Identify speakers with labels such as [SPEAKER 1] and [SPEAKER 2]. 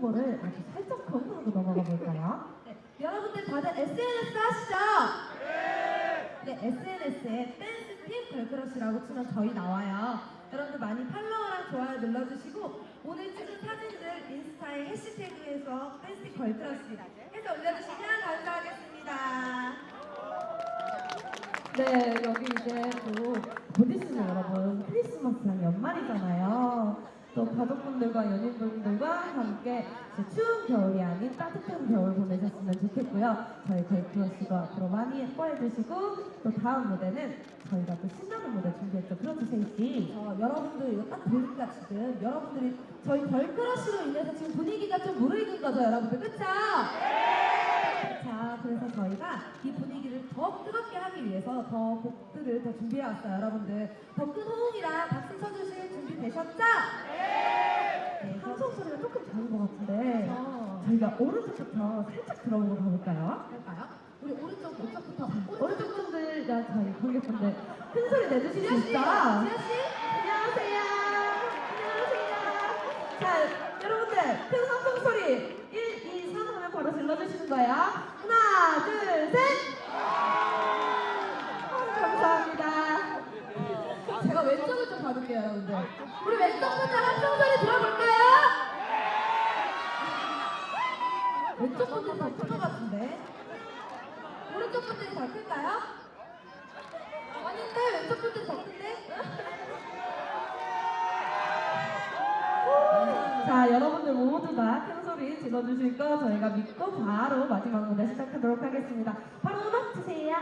[SPEAKER 1] 홍보를 아주 살짝 거꾸로 넘어가 볼까요?
[SPEAKER 2] 네, 여러분들 다들 SNS 하시죠? 네, SNS에 댄스 팀 걸크러쉬라고 치면 저희 나와요. 여러분들 많이 팔로우랑 좋아요 눌러주시고 오늘 찍은 사진들 인스타에 해시태그에서 댄스 팀 걸크러쉬 해서 올려주시면 감사하겠습니다.
[SPEAKER 1] 네, 여기 이제 또 곧 있으면 여러분 크리스마스랑 연말이잖아요. 또 가족분들과 연인분들과 함께 추운 겨울이 아닌 따뜻한 겨울 보내셨으면 좋겠고요. 저희 걸크러쉬도 앞으로 많이 예뻐해 주시고 또 다음 무대는 저희가 또 신나는 무대 준비했죠. 그렇죠, 세이씨?
[SPEAKER 2] 어, 여러분들 이거 딱 보니까 지금 여러분들이 저희 걸크러쉬로 인해서 지금 분위기가 좀 무르익은 거죠, 여러분들 그쵸? 자, 그래서 저희가 이 분위기를 더 뜨겁게 하기 위해서 더 곡들을 더 준비해 왔어요, 여러분들. 더 큰 호응이랑 박수 쳐주실 준비 되셨죠? 네,
[SPEAKER 1] 같은데
[SPEAKER 2] 어,
[SPEAKER 1] 저희가 오른쪽부터 살짝 들어보고 가볼까요?
[SPEAKER 2] 할까요? 우리 오른쪽 오른쪽부터
[SPEAKER 1] 오른쪽 분들과 저희 관객분들 큰 소리 내주실 수 있죠?
[SPEAKER 2] 지아 씨,
[SPEAKER 1] 안녕하세요. 안녕하세요. 자, 여러분들 큰 함성 소리 1, 2, 3 하면 바로 질러주시는 거예요. 하나, 둘, 셋. 어, 감사합니다.
[SPEAKER 2] 제가 왼쪽을 좀 봐볼게요, 여러분들. 우리 왼쪽부터 함성 왼쪽 분들이 더큰것 같은데. 오른쪽 분들이 더 클까요? 아닌데 왼쪽 분들이 더 큰데?
[SPEAKER 1] 자, 여러분들 모두가 큰 소리 질러주실 거 저희가 믿고 바로 마지막 무대 시작하도록 하겠습니다. 바로 음악 주세요.